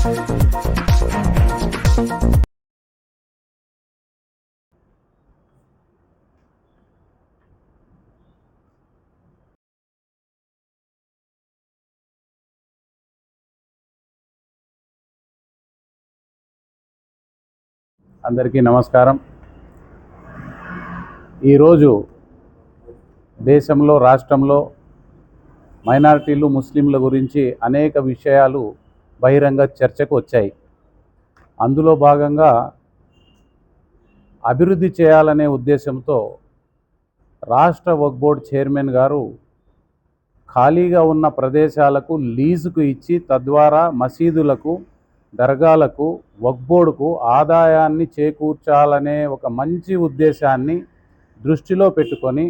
అందరికీ నమస్కారం. ఈరోజు దేశంలో రాష్ట్రంలో మైనారిటీలు ముస్లింల గురించి అనేక విషయాలు బహిరంగ చర్చకు వచ్చాయి. అందులో భాగంగా అభివృద్ధి చేయాలనే ఉద్దేశంతో రాష్ట్ర వక్ బోర్డ్ చైర్మన్ గారు ఖాళీగా ఉన్న ప్రదేశాలకు లీజుకు ఇచ్చి తద్వారా మసీదులకు దర్గాలకు వక్బోర్డుకు ఆదాయాన్ని చేకూర్చాలనే ఒక మంచి ఉద్దేశాన్ని దృష్టిలో పెట్టుకొని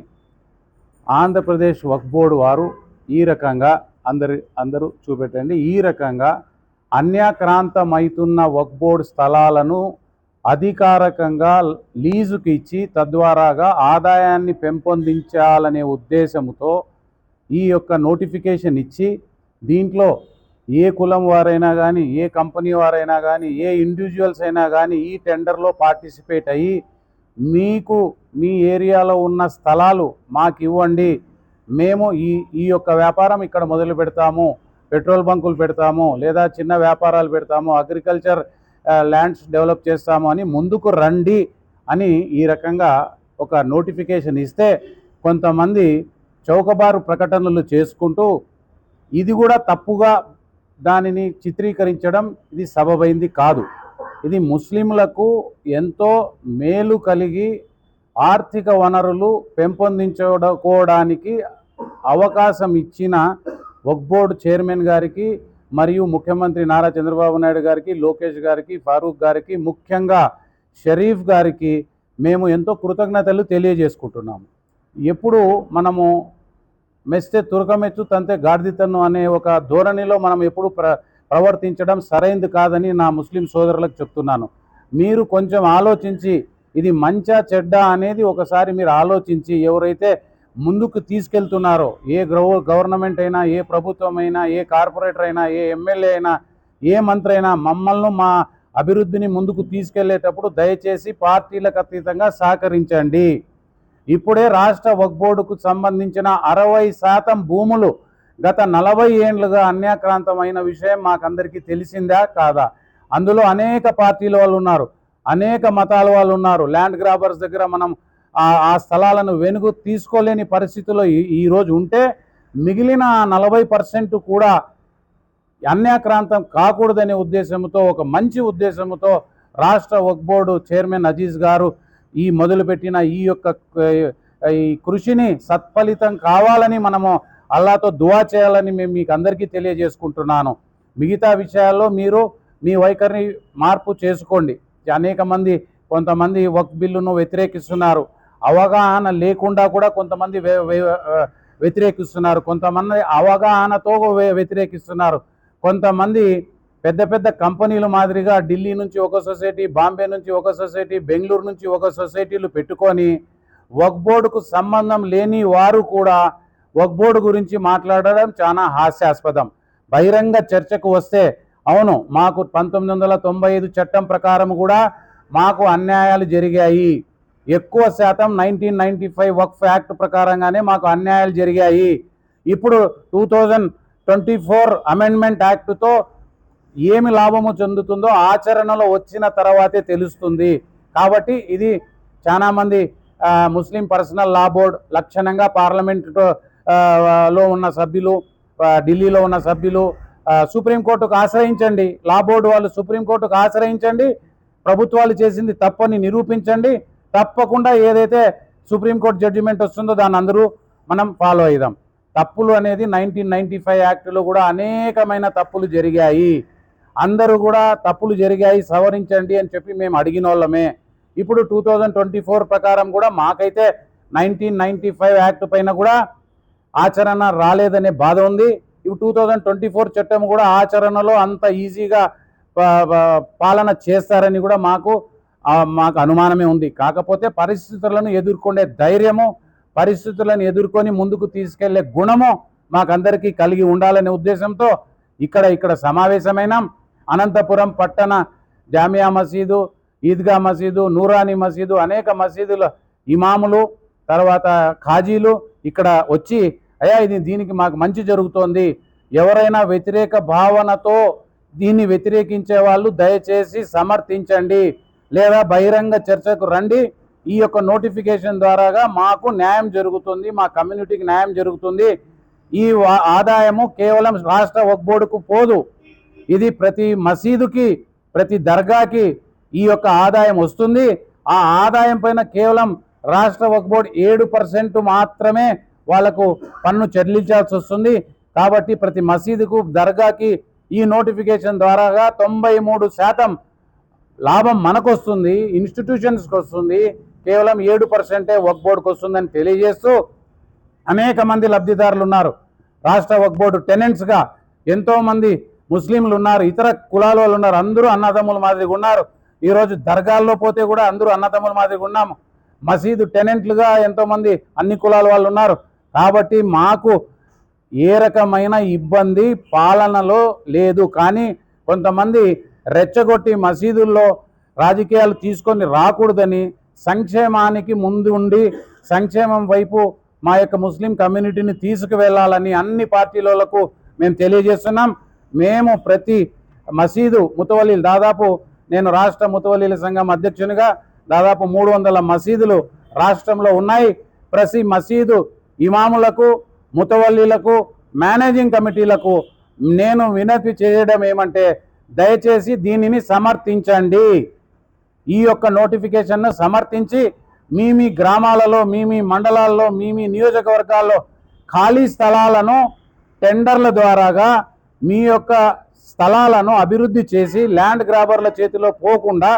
ఆంధ్రప్రదేశ్ వక్ బోర్డు వారు ఈ రకంగా అందరి అందరూ చూపెట్టండి. ఈ రకంగా అన్యాక్రాంతమైతున్న వక్బోర్డ్ స్థలాలను అధికారకంగా లీజుకి ఇచ్చి తద్వారాగా ఆదాయాన్ని పెంపొందించాలనే ఉద్దేశంతో ఈ యొక్క నోటిఫికేషన్ ఇచ్చి దీంట్లో ఏ కులం వారైనా కానీ ఏ కంపెనీ వారైనా కానీ ఏ ఇండివిజువల్స్ అయినా కానీ ఈ టెండర్లో పార్టిసిపేట్ అయ్యి మీకు మీ ఏరియాలో ఉన్న స్థలాలు మాకు ఇవ్వండి మేము ఈ ఈ యొక్క వ్యాపారం ఇక్కడ మొదలు పెడతాము పెట్రోల్ బంకులు పెడతాము లేదా చిన్న వ్యాపారాలు పెడతాము అగ్రికల్చర్ ల్యాండ్స్ డెవలప్ చేస్తాము అని ముందుకు రండి అని ఈ రకంగా ఒక నోటిఫికేషన్ ఇస్తే కొంతమంది చౌకబారు ప్రకటనలు చేసుకుంటూ ఇది కూడా తప్పుగా దానిని చిత్రీకరించడం ఇది సబబైంది కాదు. ఇది ముస్లింలకు ఎంతో మేలు కలిగి ఆర్థిక వనరులు పెంపొందించుకోవడానికి అవకాశం ఇచ్చిన వక్ బోర్డు చైర్మన్ గారికి మరియు ముఖ్యమంత్రి నారా చంద్రబాబు నాయుడు గారికి లోకేష్ గారికి ఫారూక్ గారికి ముఖ్యంగా షరీఫ్ గారికి మేము ఎంతో కృతజ్ఞతలు తెలియజేసుకుంటున్నాము. ఎప్పుడు మనము మెస్తే తురకమెచ్చు తంతే గాడిదితను అనే ఒక ధోరణిలో మనం ఎప్పుడు ప్ర ప్రవర్తించడం సరైంది కాదని నా ముస్లిం సోదరులకు చెప్తున్నాను. మీరు కొంచెం ఆలోచించి ఇది మంచా చెడ్డ అనేది ఒకసారి మీరు ఆలోచించి ఎవరైతే ముందుకు తీసుకెళ్తున్నారో. ఏ గవర్నమెంట్ అయినా ఏ ప్రభుత్వం అయినా ఏ కార్పొరేటర్ అయినా ఏ ఎమ్మెల్యే అయినా ఏ మంత్రి అయినా మమ్మల్ని మా అభివృద్ధిని ముందుకు తీసుకెళ్ళేటప్పుడు దయచేసి పార్టీలకు అతీతంగా సహకరించండి. ఇప్పుడే రాష్ట్ర వక్బోర్డుకు సంబంధించిన అరవై శాతం భూములు గత నలభై ఏండ్లుగా అన్యాక్రాంతమైన విషయం మాకందరికీ తెలిసిందా కాదా? అందులో అనేక పార్టీల వాళ్ళు ఉన్నారు. అనేక మతాల వాళ్ళు ఉన్నారు. ల్యాండ్ గ్రాబర్స్ దగ్గర మనం ఆ స్థలాలను వెనుగు తీసుకోలేని పరిస్థితిలో ఈరోజు ఉంటే మిగిలిన నలభై పర్సెంట్ కూడా అన్యాక్రాంతం కాకూడదనే ఉద్దేశంతో ఒక మంచి ఉద్దేశంతో రాష్ట్ర వక్ బోర్డు చైర్మన్ అజీజ్ గారు ఈ మొదలుపెట్టిన ఈ యొక్క ఈ కృషిని సత్ఫలితం కావాలని మనము అల్లాతో దువా చేయాలని మేము మీకు అందరికీ తెలియజేసుకుంటున్నాను. మిగతా విషయాల్లో మీరు మీ వైఖరిని మార్పు చేసుకోండి. అనేక మంది కొంతమంది వక్ బిల్లును వ్యతిరేకిస్తున్నారు. అవగాహన లేకుండా కూడా కొంతమంది వ్యతిరేకిస్తున్నారు. కొంతమంది అవగాహనతో వ్యతిరేకిస్తున్నారు. కొంతమంది పెద్ద పెద్ద కంపెనీల మాదిరిగా ఢిల్లీ నుంచి ఒక సొసైటీ బాంబే నుంచి ఒక సొసైటీ బెంగళూరు నుంచి ఒక సొసైటీలు పెట్టుకొని వక్ బోర్డుకు సంబంధం లేని వారు కూడా వక్ బోర్డు గురించి మాట్లాడడం చాలా హాస్యాస్పదం. బహిరంగ చర్చకు వస్తే అవును మాకు పంతొమ్మిది వందల తొంభై ఐదు చట్టం ప్రకారం కూడా మాకు అన్యాయాలు జరిగాయి. ఎక్కువ శాతం nineteen ninety five Waqf act ప్రకారంగానే మాకు అన్యాయాలు జరిగాయి. ఇప్పుడు two thousand twenty four amendment యాక్ట్తో ఏమి లాభము చెందుతుందో ఆచరణలో వచ్చిన తర్వాతే తెలుస్తుంది. కాబట్టి ఇది చాలామంది ముస్లిం పర్సనల్ లా బోర్డ్ లక్షణంగా పార్లమెంటులో లో ఉన్న సభ్యులు ఢిల్లీలో ఉన్న సభ్యులు సుప్రీంకోర్టుకు ఆశ్రయించండి. లా బోర్డు వాళ్ళు సుప్రీంకోర్టుకు ఆశ్రయించండి. ప్రభుత్వాలు చేసింది తప్పని నిరూపించండి. తప్పకుండా ఏదైతే సుప్రీంకోర్టు జడ్జిమెంట్ వస్తుందో దాన్ని అందరూ మనం ఫాలో అయిదాం. తప్పులు అనేది నైన్టీన్ నైన్టీ ఫైవ్ యాక్ట్లో కూడా అనేకమైన తప్పులు జరిగాయి. అందరూ కూడా తప్పులు జరిగాయి సవరించండి అని చెప్పి మేము అడిగిన వాళ్ళమే. ఇప్పుడు టూ థౌజండ్ ట్వంటీ ఫోర్ ప్రకారం కూడా మాకైతే నైన్టీన్ నైన్టీ ఫైవ్ యాక్ట్ పైన కూడా ఆచరణ రాలేదనే బాధ ఉంది. ఇవి టూ థౌజండ్ ట్వంటీ ఫోర్ చట్టం కూడా ఆచరణలో అంత ఈజీగా పాలన చేస్తారని కూడా మాకు మాకు అనుమానమే ఉంది. కాకపోతే పరిస్థితులను ఎదుర్కొనే ధైర్యము పరిస్థితులను ఎదుర్కొని ముందుకు తీసుకెళ్ళే గుణము మాకందరికీ కలిగి ఉండాలనే ఉద్దేశంతో ఇక్కడ ఇక్కడ సమావేశమైనాం. అనంతపురం పట్టణ జామియా మసీదు ఈద్గా మసీదు నూరాని మసీదు అనేక మసీదుల ఇమాములు తర్వాత ఖాజీలు ఇక్కడ వచ్చి అయ్యా ఇది దీనికి మాకు మంచి జరుగుతోంది. ఎవరైనా వ్యతిరేక భావనతో దీన్ని వ్యతిరేకించే వాళ్ళు దయచేసి సమర్థించండి. లేదా బహిరంగ చర్చకు రండి. ఈ యొక్క నోటిఫికేషన్ ద్వారాగా మాకు న్యాయం జరుగుతుంది మా కమ్యూనిటీకి న్యాయం జరుగుతుంది. ఈ ఆదాయము కేవలం రాష్ట్ర వక్బోర్డుకు పోదు. ఇది ప్రతి మసీదుకి ప్రతి దర్గాకి ఈ యొక్క ఆదాయం వస్తుంది. ఆ ఆదాయం పైన కేవలం రాష్ట్ర వక్ ఏడు పర్సెంట్ మాత్రమే వాళ్ళకు పన్ను చెల్లించాల్సి వస్తుంది. కాబట్టి ప్రతి మసీదుకు దర్గాకి ఈ నోటిఫికేషన్ ద్వారాగా తొంభై మూడు శాతం లాభం మనకు వస్తుంది ఇన్స్టిట్యూషన్స్కి వస్తుంది కేవలం ఏడు పర్సెంటే వక్ బోర్డుకు వస్తుందని తెలియజేస్తూ అనేక మంది లబ్ధిదారులు ఉన్నారు రాష్ట్ర వక్ బోర్డు టెనెంట్స్గా ఎంతోమంది ముస్లింలు ఉన్నారు ఇతర కులాల వాళ్ళు ఉన్నారు అందరూ అన్నదమ్ముల మాదిరిగా ఉన్నారు. ఈరోజు దర్గాల్లో పోతే కూడా అందరూ అన్నదమ్ముల మాదిరిగా ఉన్నాము. మసీదు టెనెంట్లుగా ఎంతోమంది అన్ని కులాల వాళ్ళు ఉన్నారు కాబట్టి మాకు ఏ రకమైన ఇబ్బంది పాలనలో లేదు. కానీ కొంతమంది రెచ్చగొట్టి మసీదుల్లో రాజకీయాలు తీసుకొని రాకూడదని సంక్షేమానికి ముందు ఉండి సంక్షేమం వైపు మా యొక్క ముస్లిం కమ్యూనిటీని తీసుకువెళ్ళాలని అన్ని పార్టీలకు మేము తెలియజేస్తున్నాం. మేము ప్రతి మసీదు ముతవల్లీలు దాదాపు నేను రాష్ట్ర ముతవల్లీల సంఘం అధ్యక్షునిగా దాదాపు మూడు వందల మసీదులు రాష్ట్రంలో ఉన్నాయి. ప్రతి మసీదు ఇమాములకు ముతవల్లీలకు మేనేజింగ్ కమిటీలకు నేను వినతి చేయడం ఏమంటే దయచేసి దీనిని సమర్థించండి. ఈ యొక్క నోటిఫికేషన్ను సమర్థించి మీ మీ గ్రామాలలో మీ మీ మండలాల్లో మీ మీ నియోజకవర్గాల్లో ఖాళీ స్థలాలను టెండర్ల ద్వారాగా మీ యొక్క స్థలాలను అభివృద్ధి చేసి ల్యాండ్ గ్రాబర్ల చేతిలో పోకుండా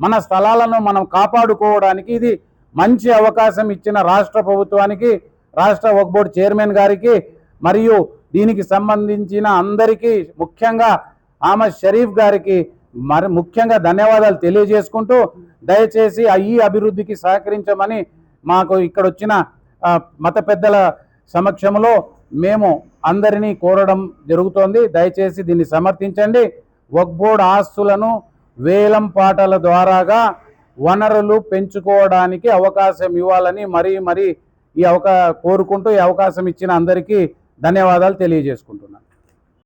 మన స్థలాలను మనం కాపాడుకోవడానికి ఇది మంచి అవకాశం ఇచ్చిన రాష్ట్ర ప్రభుత్వానికి రాష్ట్ర వక్ బోర్డు చైర్మన్ గారికి మరియు దీనికి సంబంధించిన అందరికీ ముఖ్యంగా ఆమె షరీఫ్ గారికి మరి ముఖ్యంగా ధన్యవాదాలు తెలియజేసుకుంటూ దయచేసి ఆ ఈ అభివృద్ధికి సహకరించమని మాకు ఇక్కడ వచ్చిన మత పెద్దల సమక్షంలో మేము అందరినీ కోరడం జరుగుతోంది. దయచేసి దీన్ని సమర్థించండి. వక్బోర్డ్ ఆస్తులను వేలం పాటల ద్వారాగా వనరులు పెంచుకోవడానికి అవకాశం ఇవ్వాలని మరీ మరీ ఈ అవకా కోరుకుంటూ ఈ అవకాశం ఇచ్చిన అందరికీ ధన్యవాదాలు తెలియజేసుకుంటున్నాను.